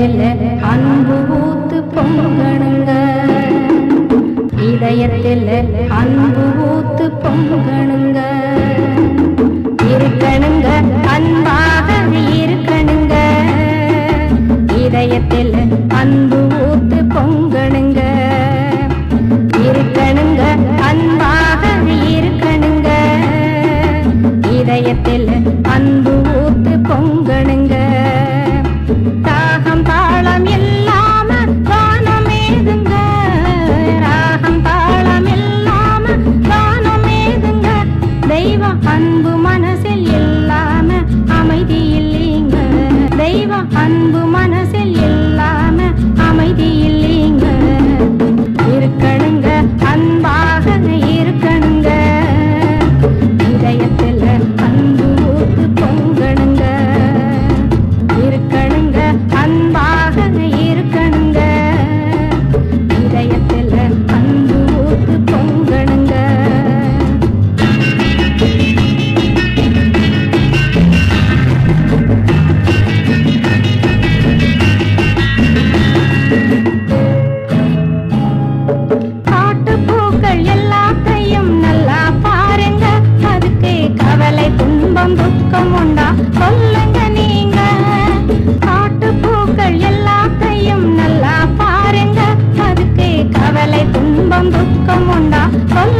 இதயத்தில் அன்பு ஊத்து பொங்கணுங்க. இதயத்தில் அன்பு ஊத்து பொங்கணுங்க. இருக்கணுங்க அன்பாக இருக்கணுங்க. இதயத்தில் அன்பு ஊத்து பொங்கணுங்க. இருக்கணுங்க அன்பாக இருக்கணுங்க. இதயத்தில் அன்பு ஊத்து பொங்க దుఃఖం దుఃఖముండా కొల్ల